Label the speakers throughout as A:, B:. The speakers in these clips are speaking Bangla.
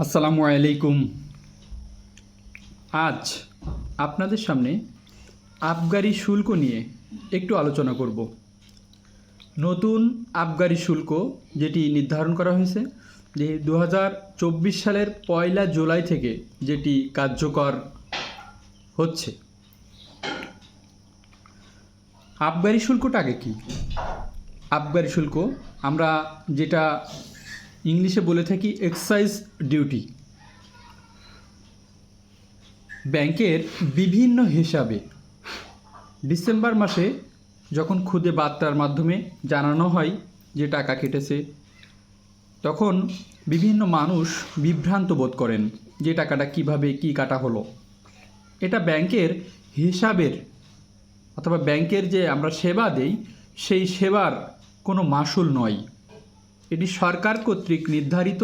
A: আসসালামু আলাইকুম। আজ আপনাদের সামনে আবগারি শুল্ক নিয়ে একটু আলোচনা করব। নতুন আবগারি শুল্ক যেটি নির্ধারণ করা হয়েছে, যে দু হাজার চব্বিশ সালের পয়লা জুলাই থেকে যেটি কার্যকর হচ্ছে। আবগারি শুল্কটা আগে কি? আবগারি শুল্ক আমরা যেটা ইংলিশে বলে থাকি এক্সাইজ ডিউটি। ব্যাংকের বিভিন্ন হিসাবে ডিসেম্বর মাসে যখন খুদে বার্তার মাধ্যমে জানানো হয় যে টাকা কেটেছে, তখন বিভিন্ন মানুষ বিভ্রান্ত বোধ করেন যে টাকাটা কীভাবে কি কাটা হলো। এটা ব্যাংকের হিসাবের অথবা ব্যাংকের যে আমরা সেবা দেই, সেই সেবার কোনো মাসুল নয়। এটি সরকার কর্তৃক নির্ধারিত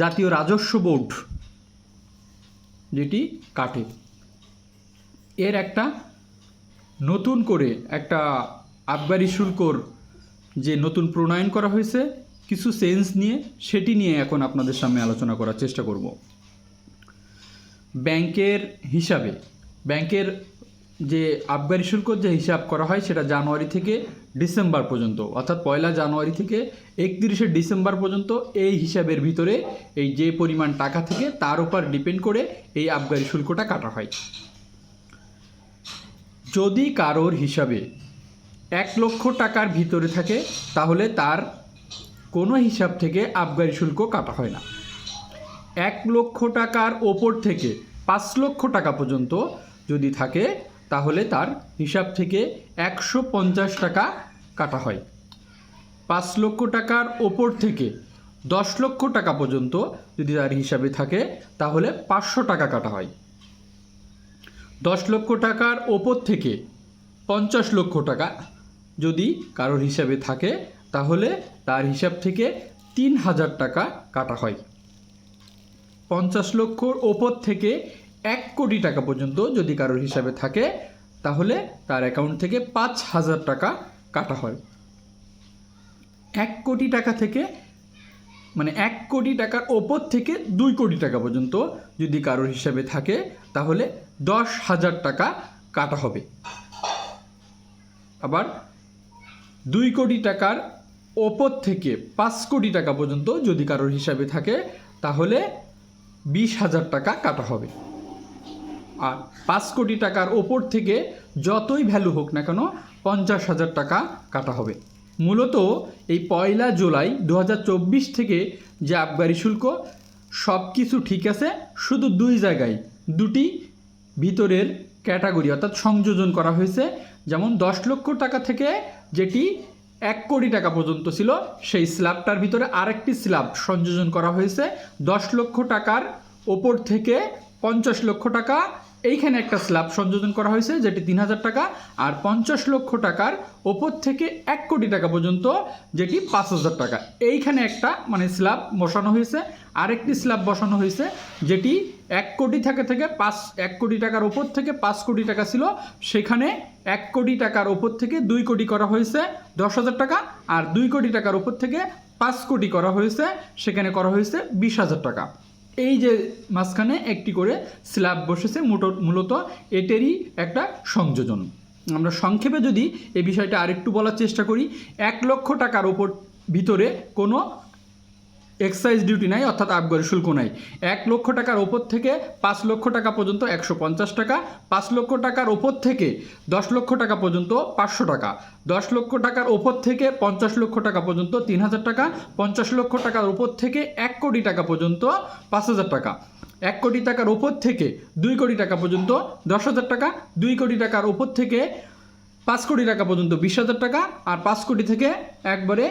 A: জাতীয় রাজস্ব বোর্ড যেটি কাটে। এর একটা নতুন করে একটা আবগারি শুল্কর যে নতুন প্রণয়ন করা হয়েছে, কিছু চেঞ্জ নিয়ে সেটি নিয়ে এখন আপনাদের সামনে আলোচনা করার চেষ্টা করব। ব্যাংকের হিসাবে, ব্যাংকের যে আবগারি শুল্কর যে হিসাব করা হয় সেটা জানুয়ারি থেকে ডিসেম্বর পর্যন্ত, অর্থাৎ পয়লা জানুয়ারি থেকে একত্রিশে ডিসেম্বর পর্যন্ত এই হিসাবের ভিতরে এই যে পরিমাণ টাকা থেকে তার উপর ডিপেন্ড করে এই আবগারি শুল্কটা কাটা হয়। যদি কারোর হিসাবে এক লক্ষ টাকার ভিতরে থাকে, তাহলে তার কোনো হিসাব থেকে আবগারি শুল্ক কাটা হয় না। এক লক্ষ টাকার ওপর থেকে পাঁচ লক্ষ টাকা পর্যন্ত যদি থাকে তাহলে তার হিসাব থেকে একশো পঞ্চাশ টাকা কাটা হয়। পাঁচ লক্ষ টাকার ওপর থেকে দশ লক্ষ টাকা পর্যন্ত যদি তার হিসাবে থাকে, তাহলে পাঁচশো টাকা কাটা হয়। দশ লক্ষ টাকার ওপর থেকে পঞ্চাশ লক্ষ টাকা যদি কারোর হিসাবে থাকে, তাহলে তার হিসাব থেকে তিন হাজার টাকা কাটা হয়। পঞ্চাশ লক্ষর ওপর থেকে এক কোটি টাকা পর্যন্ত যদি কারোর হিসাবে থাকে, তাহলে তার অ্যাকাউন্ট থেকে পাঁচ হাজার টাকা কাটা হয়। এক কোটি টাকা থেকে মানে এক কোটি টাকার ওপর থেকে দুই কোটি টাকা পর্যন্ত যদি কারোর হিসাবে থাকে, তাহলে দশ হাজার টাকা কাটা হবে। আবার দুই কোটি টাকার ওপর থেকে পাঁচ কোটি টাকা পর্যন্ত যদি কারোর হিসাবে থাকে, তাহলে বিশ হাজার টাকা কাটা হবে। আর পাঁচ কোটি টাকার ওপর থেকে যতই ভ্যালু হোক না কেন পঞ্চাশ হাজার টাকা কাটা হবে। মূলত এই পয়লা জুলাই দু হাজার চব্বিশ থেকে যে আবগারি শুল্ক সব কিছু ঠিক আছে, শুধু দুই জায়গায়, দুটি ভিতরের ক্যাটাগরি অর্থাৎ সংযোজন করা হয়েছে। যেমন দশ লক্ষ টাকা থেকে যেটি এক কোটি টাকা পর্যন্ত ছিল, সেই স্ল্যাবটার ভিতরে আরেকটি স্ল্যাব সংযোজন করা হয়েছে। দশ লক্ষ টাকার ওপর থেকে পঞ্চাশ লক্ষ টাকা এইখানে একটা স্ল্যাব সংযোজন করা হয়েছে, যেটি তিন হাজার টাকা আর পঞ্চাশ লক্ষ টাকার ওপর থেকে এক কোটি টাকা পর্যন্ত, যেটি পাঁচ হাজার টাকা। এইখানে একটা মানে স্ল্যাব বসানো হয়েছে। আরেকটি স্ল্যাব বসানো হয়েছে, যেটি এক কোটি থেকে থেকে পাঁচ, এক কোটি টাকার ওপর থেকে পাঁচ কোটি টাকা ছিল। সেখানে এক কোটি টাকার ওপর থেকে দুই কোটি করা হয়েছে, দশ হাজার টাকা, আর দুই কোটি টাকার ওপর থেকে পাঁচ কোটি করা হয়েছে। সেখানে করা হয়েছে বিশ হাজার টাকা। এই যে মাঝখানে একটি করে স্ল্যাব বসেছে মূলত এটেরই একটা সংযোজন। আমরা সংক্ষেপে যদি এই বিষয়টা আরেকটু বলার চেষ্টা করি, এক লক্ষ টাকার ওপর ভিতরে কোনো এক্সাইজ ডিউটি নাই, অর্থাৎ আবগারি শুল্ক নাই। এক লক্ষ টাকার ওপর থেকে পাঁচ লক্ষ টাকা পর্যন্ত একশো পঞ্চাশ টাকা, পাঁচ লক্ষ টাকার ওপর থেকে দশ লক্ষ টাকা পর্যন্ত পাঁচশো টাকা, দশ লক্ষ টাকার ওপর থেকে পঞ্চাশ লক্ষ টাকা পর্যন্ত তিন হাজার টাকা, পঞ্চাশ লক্ষ টাকার ওপর থেকে এক কোটি টাকা পর্যন্ত পাঁচ হাজার টাকা, এক কোটি টাকার ওপর থেকে দুই কোটি টাকা পর্যন্ত দশ হাজার টাকা, দুই কোটি টাকার ওপর থেকে পাঁচ কোটি টাকা পর্যন্ত বিশ হাজার টাকা, আর পাঁচ কোটি থেকে একবারে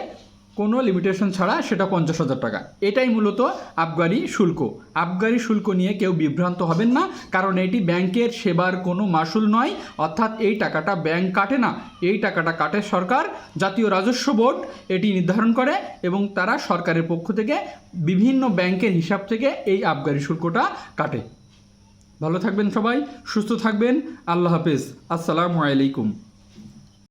A: কোনো লিমিটেশন ছাড়া সেটা পঞ্চাশ হাজার টাকা। এটাই মূলত আবগারি শুল্ক। আবগারি শুল্ক নিয়ে কেউ বিভ্রান্ত হবেন না, কারণ এটি ব্যাংকের সেবার কোনো মাসুল নয়। অর্থাৎ এই টাকাটা ব্যাংক কাটে না, এই টাকাটা কাটে সরকার, জাতীয় রাজস্ব বোর্ড এটি নির্ধারণ করে এবং তারা সরকারের পক্ষ থেকে বিভিন্ন ব্যাংকের হিসাব থেকে এই আবগারি শুল্কটা কাটে। ভালো থাকবেন সবাই, সুস্থ থাকবেন, আল্লাহ হাফেজ। আসসালামু আলাইকুম।